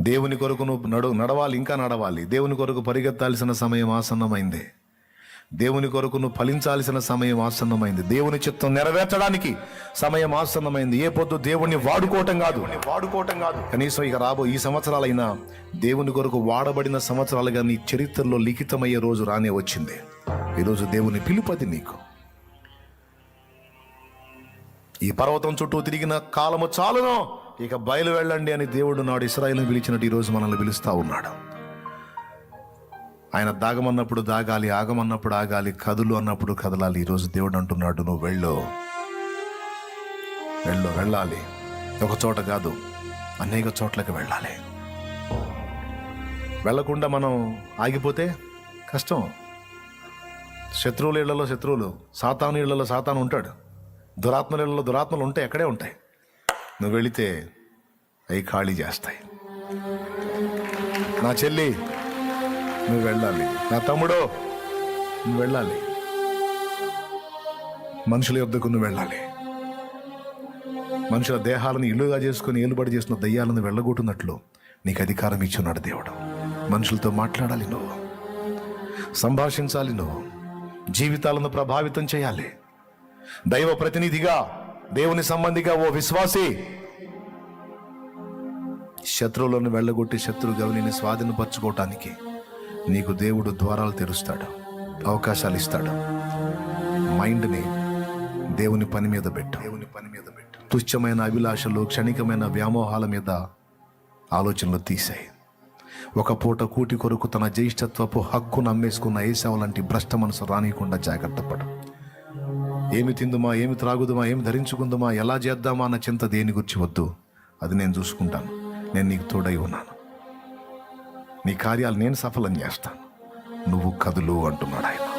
దేవుని కొరకు నువ్వు నడు నడవాలి ఇంకా నడవాలి. దేవుని కొరకు పరిగెత్తాల్సిన సమయం ఆసన్నమైంది. దేవుని కొరకు నువ్వు ఫలించాల్సిన సమయం ఆసన్నమైంది. దేవుని చిత్తం నెరవేర్చడానికి సమయం ఆసన్నమైంది. ఏ పొద్దు దేవుణ్ణి వాడుకోవటం కాదు. వాడుకోవటం కాదు. కనీసం ఇక రాబో ఈ సంవత్సరాలైనా దేవుని కొరకు వాడబడిన సంవత్సరాలుగా నీ చరిత్రలో లిఖితమయ్యే రోజు రానే వచ్చింది. ఈరోజు దేవుని పిలుపది నీకు. ఈ పర్వతం చుట్టూ తిరిగిన కాలము చాలును. ఇక బయలు వెళ్ళండి అని దేవుడు నాడు ఇస్రాయిల్ని పిలిచినట్టు ఈరోజు మనల్ని పిలుస్తూ ఉన్నాడు. ఆయన దాగమన్నప్పుడు దాగాలి ఆగమన్నప్పుడు ఆగాలి కదులు అన్నప్పుడు కదలాలి. ఈరోజు దేవుడు అంటున్నాడు నువ్వు వెళ్ళు. వెళ్ళు వెళ్ళాలి. ఒక చోట కాదు అనేక చోట్లకి వెళ్ళాలి. వెళ్ళకుండా మనం ఆగిపోతే కష్టం. శత్రువుల ఇళ్ళలో శత్రువులు సాతాను ఇళ్ళలో సాతాను ఉంటాడు. దురాత్మల ఇళ్ళలో దురాత్మలు ఉంటాయి అక్కడే ఉంటాయి. నువ్వు వెళితే అవి ఖాళీ చేస్తాయి. నా చెల్లి నువ్వు వెళ్ళాలి. నా తమ్ముడు నువ్వు వెళ్ళాలి. మనుషుల యొద్దకు నువ్వు వెళ్ళాలి. మనుషుల దేహాలను ఇల్లుగా చేసుకుని ఏలుబడి చేసిన దయ్యాలను వెళ్ళగొట్టినట్లు నీకు అధికారం ఇచ్చున్నాడు దేవుడు. మనుషులతో మాట్లాడాలి నువ్వు. సంభాషించాలి నువ్వు. జీవితాలను ప్రభావితం చేయాలి. దైవ ప్రతినిధిగా దేవుని సంబంధిగా ఓ విశ్వాసి శత్రువులను వెళ్ళగొట్టి శత్రు గవిని స్వాధీనపరచుకోవటానికి నీకు దేవుడు ద్వారాలు తెరుస్తాడు అవకాశాలు ఇస్తాడు. మైండ్ని దేవుని పని మీద పెట్టు. దేవుని పని మీద పెట్టు. తుచ్చమైన అభిలాషలు క్షణికమైన వ్యామోహాల మీద ఆలోచనలు తీసాయి. ఒక పూట కూటి కొరకు తన జ్యేష్ఠత్వపు హక్కును అమ్మేసుకున్న ఏసావు లాంటి భ్రష్ట మనసు రానియకుండా జాగ్రత్త పడు. ఏమి తిందుమా ఏమి త్రాగుదుమా ఏమి ధరించుకుందుమా ఎలా చేద్దామా అన్న చింత దేని గురించి వద్దు. అది నేను చూసుకుంటాను. నేను నీకు తోడై ఉన్నాను. నీ కార్యాలు నేను సఫలం చేస్తాను. నువ్వు కదులు అంటున్నాడు ఆయన.